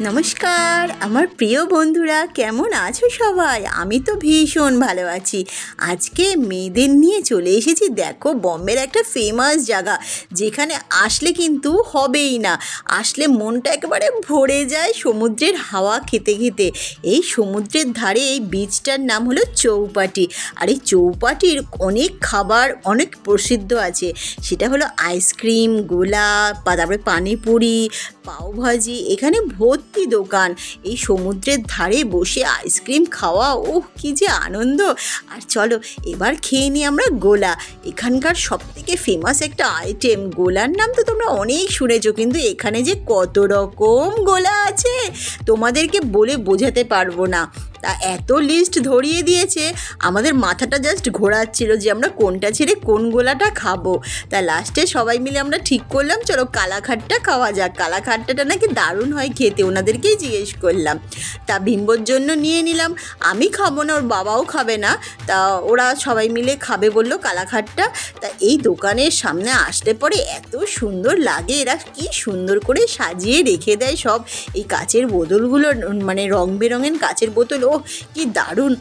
নমস্কার, আমার প্রিয় বন্ধুরা, কেমন আছো সবাই? আমি তো ভীষণ ভালো আছি। আজকে মেয়েদের নিয়ে চলে এসেছি, দেখো, বম্বের একটা ফেমাস জায়গা, যেখানে আসলে কিন্তু হবেই না। আসলে মনটা একেবারে ভরে যায় সমুদ্রের হাওয়া খেতে খেতে। এই সমুদ্রের ধারে এই বীচটার নাম হলো চৌপাটি। আর এই চৌপাটির অনেক খাবার, অনেক প্রসিদ্ধ আছে। সেটা হলো আইসক্রিম গোলা তারপরে পানিপুরি পাওভাজি, এখানে ভর্তি দোকান। এই সমুদ্রের ধারে বসে আইসক্রিম খাওয়া, ওহ, কি যে আনন্দ! আর চলো, এবার খেয়ে নিই আমরা গোলা। এখানকার সব থেকে ফেমাস একটা আইটেম গোলার নাম তো তোমরা অনেক শুনেছো, কিন্তু এখানে যে কত রকম গোলা আছে, তোমাদেরকে বলে বোঝাতে পারব না। তা এত লিস্ট ধরিয়ে দিয়েছে, আমাদের মাথাটা জাস্ট ঘোরাচ্ছিল যে আমরা কোনটা ছেড়ে কোন গোলাটা খাব। তা লাস্টে সবাই মিলে আমরা ঠিক করলাম, চলো কালাখাটটা খাওয়া যাক। কালাখাটটাটা নাকি দারুণ হয় খেতে, ওনাদেরকেই জিজ্ঞেস করলাম। তা বিম্বর জন্য নিয়ে নিলাম, আমি খাব না, ওর বাবাও খাবে না। তা ওরা সবাই মিলে খাবে বলল কালাখাটটা। তা এই দোকানের সামনে আসলে পরে এত সুন্দর লাগে, এরা কি সুন্দর করে সাজিয়ে রেখে দেয় সব। এই কাচের বোতলগুলো মানে রং বেরঙের কাচের বোতল ও কি দারুণ।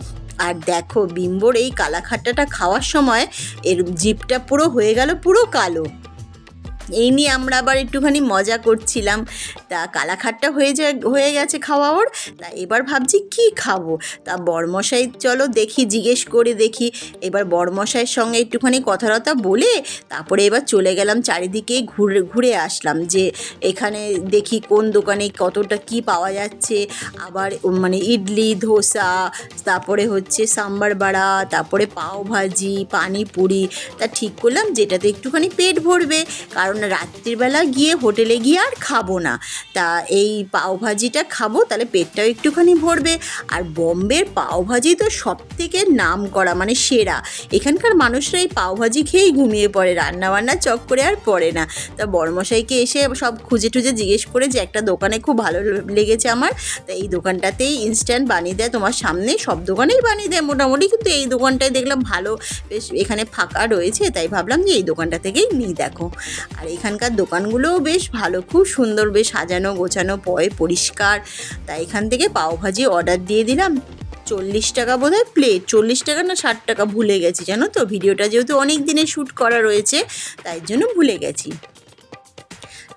আর দেখো, বিম্বর এই কালাখাট্টাটা খাওয়ার সময় এর জিপটা পুরো হয়ে গেল পুরো কালো। এই নিয়ে আমরা আবার একটুখানি মজা করছিলাম। তা কালাখাটটা হয়ে যা হয়ে গেছে খাওয়া ওর। তা এবার ভাবছি কি খাব? তা বরমশাই, চলো দেখি, জিজ্ঞেস করে দেখি। এবার বরমশাইয়ের সঙ্গে একটুখানি কথাবার্তা বলে তারপরে এবার চলে গেলাম চারিদিকে ঘুরে ঘুরে আসলাম যে এখানে দেখি কোন দোকানে কতটা কি পাওয়া যাচ্ছে। আবার মানে ইডলি, ধোসা, তারপরে হচ্ছে সাম্বার বাড়া, তারপরে পাও ভাজি, পানিপুরি। তা ঠিক করলাম যেটাতে একটুখানি পেট ভরবে, কারণ রাত্রিবেলা গিয়ে হোটেলে গিয়ে আর খাব না। তা এই পাওভাজিটা খাব, তাহলে পেটটাও একটুখানি ভরবে। আর বম্বের পাওভাজি তো সব থেকে নাম করা মানে সেরা। এখানকার মানুষরা এই পাওভাজি খেয়েই ঘুমিয়ে পড়ে রান্না বান্না চক করে আর পড়ে না। তা বড়মশাইকে এসে সব খুঁজে টুজে জিজ্ঞেস করে যে, একটা দোকানে খুব ভালো লেগেছে আমার? তা এই দোকানটাতেই ইনস্ট্যান্ট বানিয়ে দেয়, তোমার সামনে সব দোকানেই বানিয়ে দেয় মোটামুটি। কিন্তু এই দোকানটায় দেখলাম ভালো, বেশ এখানে ফাঁকা রয়েছে, তাই ভাবলাম যে এই দোকানটা থেকেই নিই, দেখো। আর এখানকার দোকানগুলোও বেশ ভালো, খুব সুন্দর, বেশ সাজানো, গোছানো, পয় পরিষ্কার। তাই এখান থেকে পাওভাজি অর্ডার দিয়ে দিলাম। চল্লিশ টাকা বোধ হয় প্লেট চল্লিশ টাকা না ষাট টাকা ভুলে গেছি, জানো তো? ভিডিওটা যেহেতু অনেক দিনে শ্যুট করা রয়েছে, তাই জন্য ভুলে গেছি।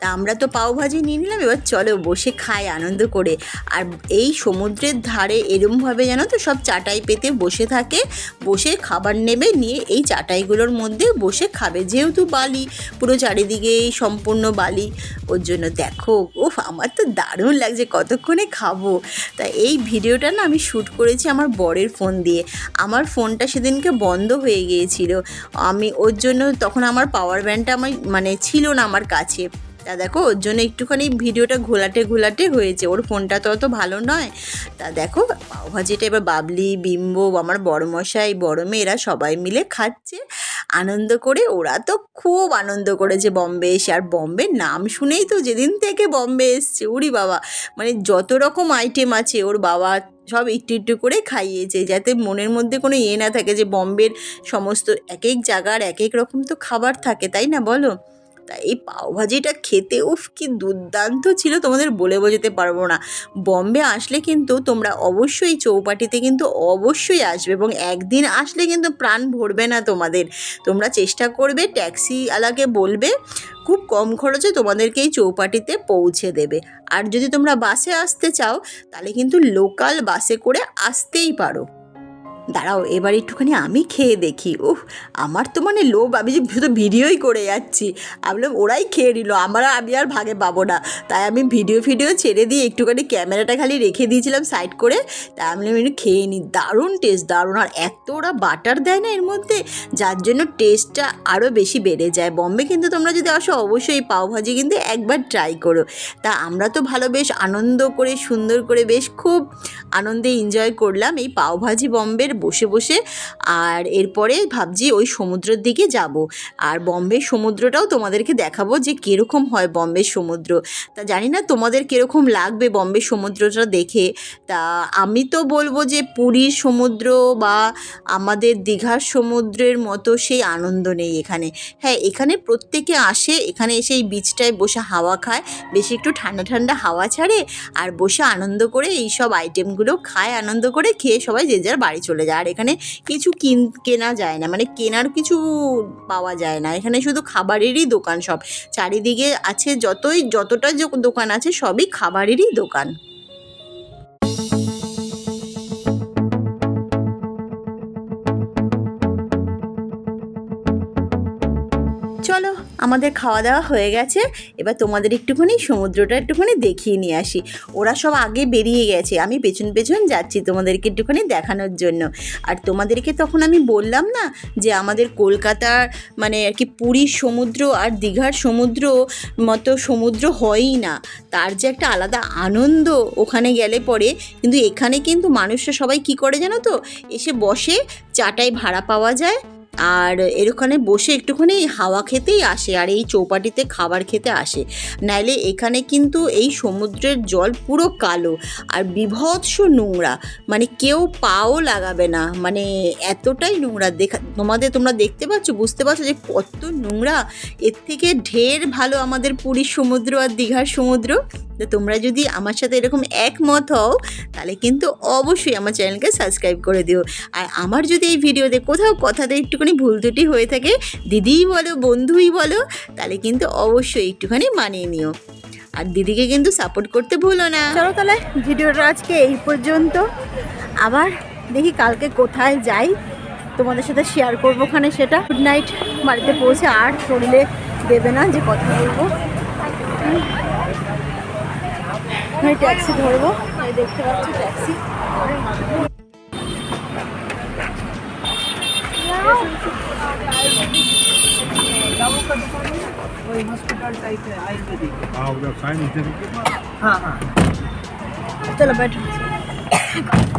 তা আমরা তো পাওভাজি নিয়ে নিলাম, এবার চলো বসে খাই আনন্দ করে। আর এই সমুদ্রের ধারে এরমভাবে জানো তো সব চাটাই পেতে বসে থাকে, বসে খাবার নেবে, নিয়ে এই চাটাইগুলোর মধ্যে বসে খাবে যেহেতু বালি, পুরো চারিদিকে এই সম্পূর্ণ বালি। ওর জন্য দেখো ওফ আমার তো দারুণ লাগছে কতক্ষণে খাব। তা এই ভিডিওটা না আমি শ্যুট করেছি আমার বরের ফোন দিয়ে। আমার ফোনটা সেদিনকে বন্ধ হয়ে গিয়েছিল। আমি ওর জন্য তখন আমার পাওয়ার ব্যান্ডটা আমার মানে ছিল না আমার কাছে। তা দেখো, ওর জন্য একটুখানি ভিডিওটা ঘোলাটে ঘোলাটে হয়েছে। ওর ফোনটা তো অত ভালো নয়। তা দেখো, পাওভাজিটা এবার বাবলি, বিম্বো, আমার বড় মশাই বড় মেয়েরা সবাই মিলে খাচ্ছে। আনন্দ করে, ওরা তো খুব আনন্দ করেছে বম্বে এসে। আর বম্বে নাম শুনেই তো যেদিন থেকে বম্বে এসছে উরি বাবা। মানে যত রকম আইটেম আছে, ওর বাবা সব একটু একটু করে খাইয়েছে, যাতে মনের মধ্যে কোনো ইয়ে না থাকে যে বম্বের সমস্ত এক এক জায়গার এক এক রকম তো খাবার থাকে, তাই না বলো? তা এই পাওভাজিটা খেতে উফ, কি দুর্দান্ত ছিল, তোমাদের বলে বোঝাতে পারব না। বম্বে আসলে কিন্তু তোমরা অবশ্যই চৌপাটিতে কিন্তু অবশ্যই আসবে এবং একদিন আসলে কিন্তু প্রাণ ভরবে না তোমাদের। তোমরা চেষ্টা করবে, ট্যাক্সিওয়ালাকে বলবে, খুব কম খরচে তোমাদেরকে এই চৌপাটিতে পৌঁছে দেবে। আর যদি তোমরা বাসে আসতে চাও, তাহলে কিন্তু লোকাল বাসে করে আসতেই পারো। দাঁড়াও, এবার একটুখানি আমি খেয়ে দেখি। উহ আমার তো মানে লোভ, আমি যে শুধু ভিডিওই করে যাচ্ছি। আমি ওরাই খেয়ে নিল, আমার, আমি আর ভাগে পাবো না। তাই আমি ভিডিও ফিডিও ছেড়ে দিয়ে একটুখানি ক্যামেরাটা খালি রেখে দিয়েছিলাম সাইড করে। তাই আমি একটু খেয়ে নিই দারুণ টেস্ট দারুণ। আর এত ওরা বাটার দেয় না এর মধ্যে, যার জন্য টেস্টটা আরও বেশি বেড়ে যায়। বম্বে কিন্তু তোমরা যদি আসো, অবশ্যই পাওভাজি কিন্তু একবার ট্রাই করো। তা আমরা তো ভালো বেশ আনন্দ করে, সুন্দর করে বেশ খুব আনন্দে এনজয় করলাম এই পাওভাজি বম্বের বসে বসে আর এরপরে ভাবছি ওই সমুদ্রের দিকে যাব। আর বম্বে সমুদ্রটাও তোমাদেরকে দেখাবো যে কীরকম হয় বম্বে সমুদ্র। তা জানি না তোমাদের কীরকম লাগবে বম্বে সমুদ্রটা দেখে। তা আমি তো বলব যে পুরীর সমুদ্র বা আমাদের দীঘার সমুদ্রের মতো সেই আনন্দ নেই এখানে। হ্যাঁ এখানে প্রত্যেকে আসে, এখানে এসে এই বিচটায় বসে হাওয়া খায়, বেশি একটু ঠান্ডা ঠান্ডা হাওয়া ছাড়ে আর বসে আনন্দ করে এই সব আইটেমগুলো খায়, আনন্দ করে খেয়ে সবাই যে যার বাড়ি চলে যায়। আর এখানে কিছু কিন, কেনা যায় না। মানে কেনার কিছু পাওয়া যায় না। এখানে শুধু খাবারেরই দোকান সব। চারিদিকে আছে যতই, যতটা দোকান আছে সবই খাবারেরই দোকান। আমাদের খাওয়া দাওয়া হয়ে গেছে। এবার তোমাদের একটুখানি সমুদ্রটা একটুখানি দেখিয়ে নিয়ে আসি। ওরা সব আগে বেরিয়ে গেছে। আমি পেছন পেছন যাচ্ছি তোমাদেরকে একটুখানি দেখানোর জন্য। আর তোমাদেরকে তখন আমি বললাম না যে আমাদের কলকাতার মানে আর কি পুরীর সমুদ্র আর দীঘার সমুদ্র মতো সমুদ্র হয়ই না। তার যে একটা আলাদা আনন্দ ওখানে গেলে পরে। কিন্তু এখানে কিন্তু মানুষরা সবাই কি করে জানো তো? এসে বসে চাটাই ভাড়া পাওয়া যায়। আর এর ওখানে বসে একটুখানি হাওয়া খেতেই আসে আর এই চৌপাটিতে খাবার খেতে আসে। নাইলে এখানে কিন্তু এই সমুদ্রের জল পুরো কালো আর বিভৎস নোংরা। মানে কেউ পাও লাগাবে না। মানে এতটাই নোংরা। দেখা, তোমাদের তোমরা দেখতে পাচ্ছ, বুঝতে পারছ যে কত নোংরা। এর থেকে ঢের ভালো আমাদের পুরীর সমুদ্র আর দীঘার সমুদ্র। তো তোমরা যদি আমার সাথে এরকম একমত হও, তাহলে কিন্তু অবশ্যই আমার চ্যানেলকে সাবস্ক্রাইব করে দিও। আর আমার যদি এই ভিডিওতে কোথাও কথাতে একটুখানি ভুল ত্রুটি হয়ে থাকে, দিদিই বলো, বন্ধুই বলো, তাহলে কিন্তু অবশ্যই একটুখানি মানিয়ে নিও। আর দিদিকে কিন্তু সাপোর্ট করতে ভুলো না। চলো তাহলে ভিডিওটা আজকে এই পর্যন্ত। আবার দেখি কালকে কোথায় যাই। তোমাদের সাথে শেয়ার করব ওখানে সেটা। গুড নাইট বাড়িতে পৌঁছে আর শরীরে দেবে না যে কথা বলব। আমি ট্যাক্সি ধরবো এই দেখতে পাচ্ছি ট্যাক্সি हाँ उधर साइन इधर चलो बैठो